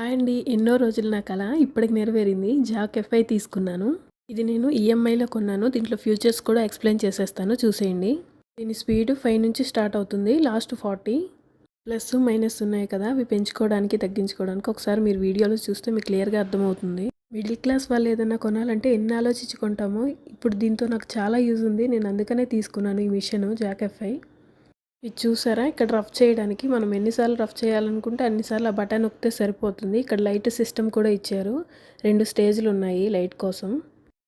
Hi అండి. ఎన్నో రోజులు నా కళ ఇప్పటికి నెరవేరింది. జాక్ ఎఫ్ఐ తీసుకున్నాను. ఇది నేను ఈఎంఐలో కొన్నాను. దీంట్లో ఫ్యూచర్స్ కూడా ఎక్స్ప్లెయిన్ చేసేస్తాను. చూసేయండి. దీని స్పీడ్ ఫైవ్ నుంచి స్టార్ట్ అవుతుంది. Last forty. ప్లస్ మైనస్ ఉన్నాయి కదా. అవి పెంచుకోవడానికి తగ్గించుకోవడానికి ఒకసారి మీరు వీడియోలో చూస్తే మీకు క్లియర్గా అర్థమవుతుంది. మిడిల్ క్లాస్ వాళ్ళు ఏదైనా కొనాలంటే ఎన్ని ఆలోచించుకుంటాము. ఇప్పుడు దీంతో నాకు చాలా యూజ్ ఉంది. నేను అందుకనే తీసుకున్నాను ఈ మిషన్ జాక్ ఎఫ్ఐ ఇది చూసారా? ఇక్కడ రఫ్ చేయడానికి మనం ఎన్నిసార్లు రఫ్ చేయాలనుకుంటే అన్నిసార్లు ఆ బటన్ నొక్కితే సరిపోతుంది. ఇక్కడ లైట్ సిస్టమ్ కూడా ఇచ్చారు. రెండు స్టేజ్లు ఉన్నాయి లైట్ కోసం.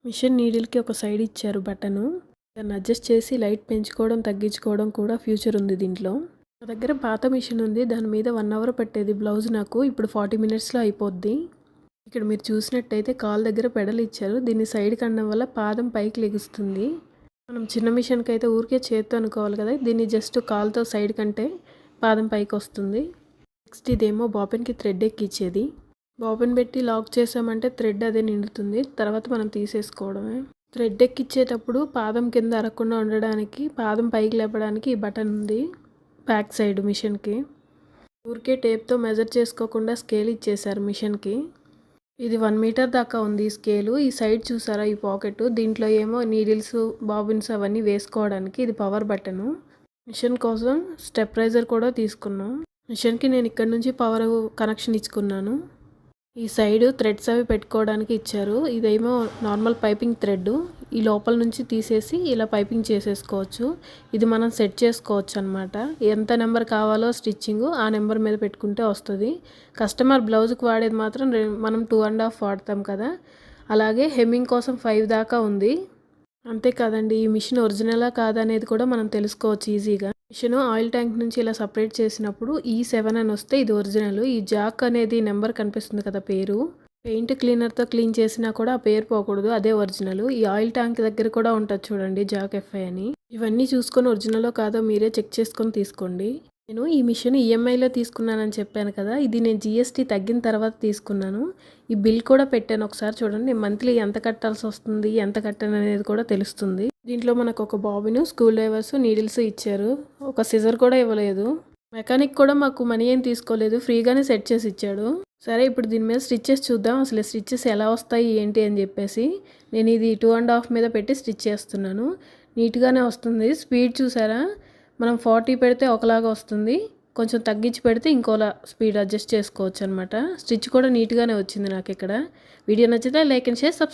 మిషన్ నీడిల్కి ఒక సైడ్ ఇచ్చారు బటను. దాన్ని అడ్జస్ట్ చేసి లైట్ పెంచుకోవడం తగ్గించుకోవడం కూడా ఫ్యూచర్ ఉంది దీంట్లో. నా దగ్గర పాత మిషన్ ఉంది. దాని మీద వన్ అవర్ పట్టేది. బ్లౌజ్ నాకు ఇప్పుడు ఫార్టీ మినిట్స్లో అయిపోద్ది. ఇక్కడ మీరు చూసినట్టయితే కాల్ దగ్గర పెడలు ఇచ్చారు దీన్ని సైడ్ అనడం వల్ల పాదం పైకి లెగుస్తుంది. మనం చిన్న మిషన్కి అయితే ఊరికే చేత్తో అనుకోవాలి కదా దీన్ని జస్ట్ కాల్తో సైడ్ కంటే పాదం పైకి వస్తుంది. నెక్స్ట్ ఇదేమో బాబిన్కి థ్రెడ్ ఎక్కిచ్చేది. బాబిన్ పెట్టి లాక్ చేసామంటే థ్రెడ్ అదే నిండుతుంది. తర్వాత మనం తీసేసుకోవడమే. థ్రెడ్ ఎక్కిచ్చేటప్పుడు పాదం కింద అరగకుండా ఉండడానికి పాదం పైకి లేపడానికి ఈ బటన్ ఉంది బ్యాక్ సైడ్ మిషన్కి. ఊరికే టేప్తో మెజర్ చేసుకోకుండా స్కేల్ ఇచ్చేసారు మిషన్కి. ఇది వన్ మీటర్ దాకా ఉంది స్కేలు ఈ సైడ్ చూసారా? ఈ పాకెట్ దీంట్లో ఏమో నీడిల్స్ బాబిన్స్ అవన్నీ వేసుకోవడానికి ఇది పవర్ బటను మిషన్ కోసం స్టెప్ రైజర్ కూడా తీసుకున్నాం. మిషన్కి నేను ఇక్కడ నుంచి పవర్ కనెక్షన్ ఇచ్చుకున్నాను. ఈ సైడ్ థ్రెడ్స్ అవి పెట్టుకోవడానికి ఇచ్చారు. ఇదేమో నార్మల్ పైపింగ్ థ్రెడ్ ఈ లోపల నుంచి తీసేసి ఇలా పైపింగ్ చేసేసుకోవచ్చు. ఇది మనం సెట్ చేసుకోవచ్చు అనమాట ఎంత నెంబర్ కావాలో స్టిచ్చింగ్ ఆ నెంబర్ మీద పెట్టుకుంటే వస్తుంది. కస్టమర్ బ్లౌజ్కి వాడేది మాత్రం మనం టూ అండ్ హాఫ్ వాడతాం కదా. అలాగే హెమ్మింగ్ కోసం ఫైవ్ దాకా ఉంది. అంతేకాదండి ఈ మిషన్ ఒరిజినలా కాదనేది కూడా మనం తెలుసుకోవచ్చు ఈజీగా. మిషన్ ఆయిల్ ట్యాంక్ నుంచి ఇలా సపరేట్ చేసినప్పుడు ఈ సెవెన్ అని వస్తే ఇది ఒరిజినల్. ఈ జాక్ అనేది నెంబర్ కనిపిస్తుంది కదా పేరు. పెయింట్ క్లీనర్తో క్లీన్ చేసినా కూడా ఆ పేరు పోకూడదు. అదే ఒరిజినల్. ఈ ఆయిల్ ట్యాంక్ దగ్గర కూడా ఉంటుంది చూడండి జాక్ ఎఫ్ఐ అని. ఇవన్నీ చూసుకొని ఒరిజినలో కాదో మీరే చెక్ చేసుకొని తీసుకోండి. నేను ఈ మిషన్ ఈఎంఐలో తీసుకున్నానని చెప్పాను కదా ఇది నేను జిఎస్టీ తగ్గిన తర్వాత తీసుకున్నాను. ఈ బిల్ కూడా పెట్టాను ఒకసారి చూడండి మంత్లీ ఎంత కట్టాల్సి వస్తుంది ఎంత కట్టాను అనేది కూడా తెలుస్తుంది. దీంట్లో మనకు ఒక బాబును స్కూల్ డ్రైవర్స్ నీడిల్స్ ఇచ్చారు. ఒక సిజర్ కూడా ఇవ్వలేదు. మెకానిక్ కూడా మాకు మనీ ఏం తీసుకోలేదు ఫ్రీగానే సెట్ చేసి ఇచ్చాడు. సరే ఇప్పుడు దీని మీద స్టిచ్చెస్ చూద్దాం. అసలు స్టిచ్చెస్ ఎలా వస్తాయి ఏంటి అని చెప్పేసి నేను ఇది టూ అండ్ హాఫ్ మీద పెట్టి స్టిచ్ చేస్తున్నాను. నీట్గానే వస్తుంది. స్పీడ్ చూసారా? మనం ఫార్టీ పెడితే ఒకలాగా వస్తుంది. కొంచెం తగ్గించి పెడితే ఇంకోలా స్పీడ్ అడ్జస్ట్ చేసుకోవచ్చు అనమాట స్టిచ్ కూడా నీట్గానే వచ్చింది నాకు ఇక్కడ. వీడియో నచ్చితే లైక్ అండ్ షేర్ సబ్స్క్రైబ్